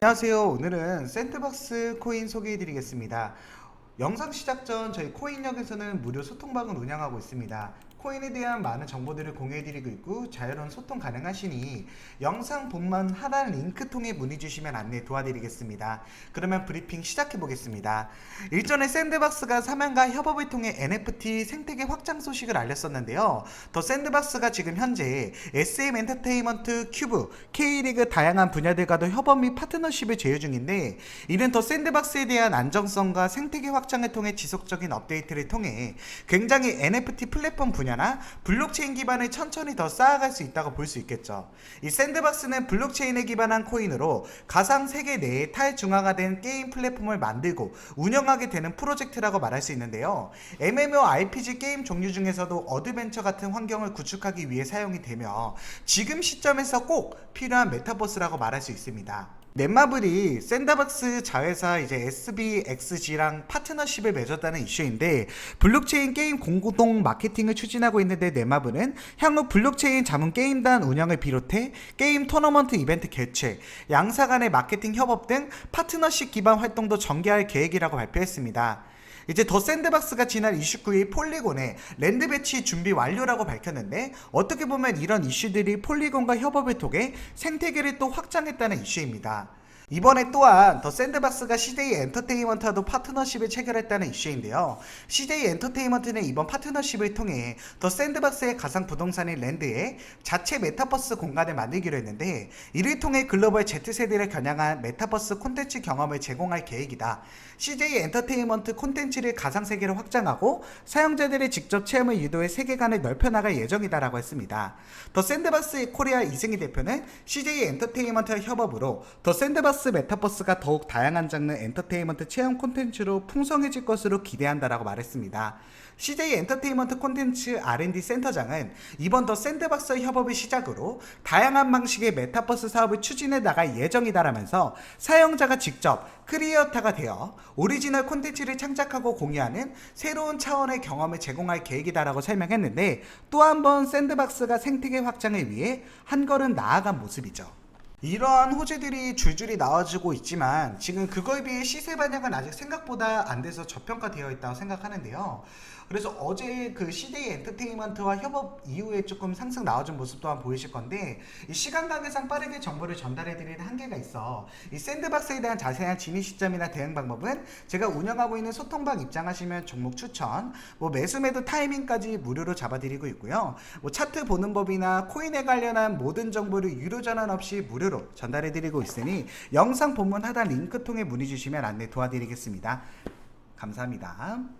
안녕하세요. 오늘은 샌드박스 코인 소개해 드리겠습니다. 영상 시작 전 저희 코인역에서는 무료 소통방을 운영하고 있습니다. 코인에 대한 많은 정보들을 공유해드리고 있고 자유로운 소통 가능하시니 영상 본문 하단 링크 통해 문의 주시면 안내 도와드리겠습니다. 그러면 브리핑 시작해 보겠습니다. 일전에 샌드박스가 사면과 협업을 통해 NFT 생태계 확장 소식을 알렸었는데요. 더 샌드박스가 지금 현재 SM 엔터테인먼트 큐브, K리그 다양한 분야들과도 협업 및 파트너십을 제휴 중인데 이는 더 샌드박스에 대한 안정성과 생태계 확장 을 통해 지속적인 업데이트를 통해 굉장히 NFT 플랫폼 분야나 블록체인 기반을 천천히 더 쌓아갈 수 있다고 볼 수 있겠죠. 이 샌드박스는 블록체인에 기반한 코인으로 가상 세계 내에 탈중앙화된 게임 플랫폼을 만들고 운영하게 되는 프로젝트라고 말할 수 있는데요. MMORPG 게임 종류 중에서도 어드벤처 같은 환경을 구축하기 위해 사용이 되며 지금 시점에서 꼭 필요한 메타버스라고 말할 수 있습니다. 넷마블이 샌드박스 자회사 이제 SBXG랑 파트너십을 맺었다는 이슈인데 블록체인 게임 공동 마케팅을 추진하고 있는데 넷마블은 향후 블록체인 자문 게임단 운영을 비롯해 게임 토너먼트 이벤트 개최, 양사 간의 마케팅 협업 등 파트너십 기반 활동도 전개할 계획이라고 발표했습니다. 이제 더 샌드박스가 지난 29일 폴리곤에 랜드 배치 준비 완료라고 밝혔는데 어떻게 보면 이런 이슈들이 폴리곤과 협업을 통해 생태계를 또 확장했다는 이슈입니다. 이번에 또한 더 샌드박스가 CJ 엔터테인먼트와도 파트너십을 체결했다는 이슈인데요. CJ 엔터테인먼트는 이번 파트너십을 통해 더 샌드박스의 가상 부동산인 랜드에 자체 메타버스 공간을 만들기로 했는데 이를 통해 글로벌 Z세대를 겨냥한 메타버스 콘텐츠 경험을 제공할 계획이다. CJ 엔터테인먼트 콘텐츠를 가상 세계로 확장하고 사용자들의 직접 체험을 유도해 세계관을 넓혀나갈 예정이다라고 했습니다. 더 샌드박스의 코리아 이승희 대표는 CJ 엔터테인먼트와 협업으로 더 샌드박스 메타버스가 더욱 다양한 장르 엔터테인먼트 체험 콘텐츠로 풍성해질 것으로 기대한다라고 말했습니다. CJ 엔터테인먼트 콘텐츠 R&D 센터장은 이번 더 샌드박스 협업을 시작으로 다양한 방식의 메타버스 사업을 추진해 나갈 예정이다라면서 사용자가 직접 크리에이터가 되어 오리지널 콘텐츠를 창작하고 공유하는 새로운 차원의 경험을 제공할 계획이다라고 설명했는데 또 한 번 샌드박스가 생태계 확장을 위해 한 걸음 나아간 모습이죠. 이러한 호재들이 줄줄이 나와주고 있지만 지금 그거에 비해 시세 반영은 아직 생각보다 안 돼서 저평가되어 있다고 생각하는데요. 그래서 어제 그 CJ 엔터테인먼트와 협업 이후에 조금 상승 나와준 모습 또한 보이실 건데 이 시간 관계상 빠르게 정보를 전달해드리는 한계가 있어 이 샌드박스에 대한 자세한 진입 시점이나 대응 방법은 제가 운영하고 있는 소통방 입장하시면 종목 추천 뭐 매수 매도 타이밍까지 무료로 잡아드리고 있고요. 뭐 차트 보는 법이나 코인에 관련한 모든 정보를 유료 전환 없이 무료로 전달해드리고 있으니 영상 본문 하단 링크 통해 문의 주시면 안내 도와드리겠습니다. 감사합니다.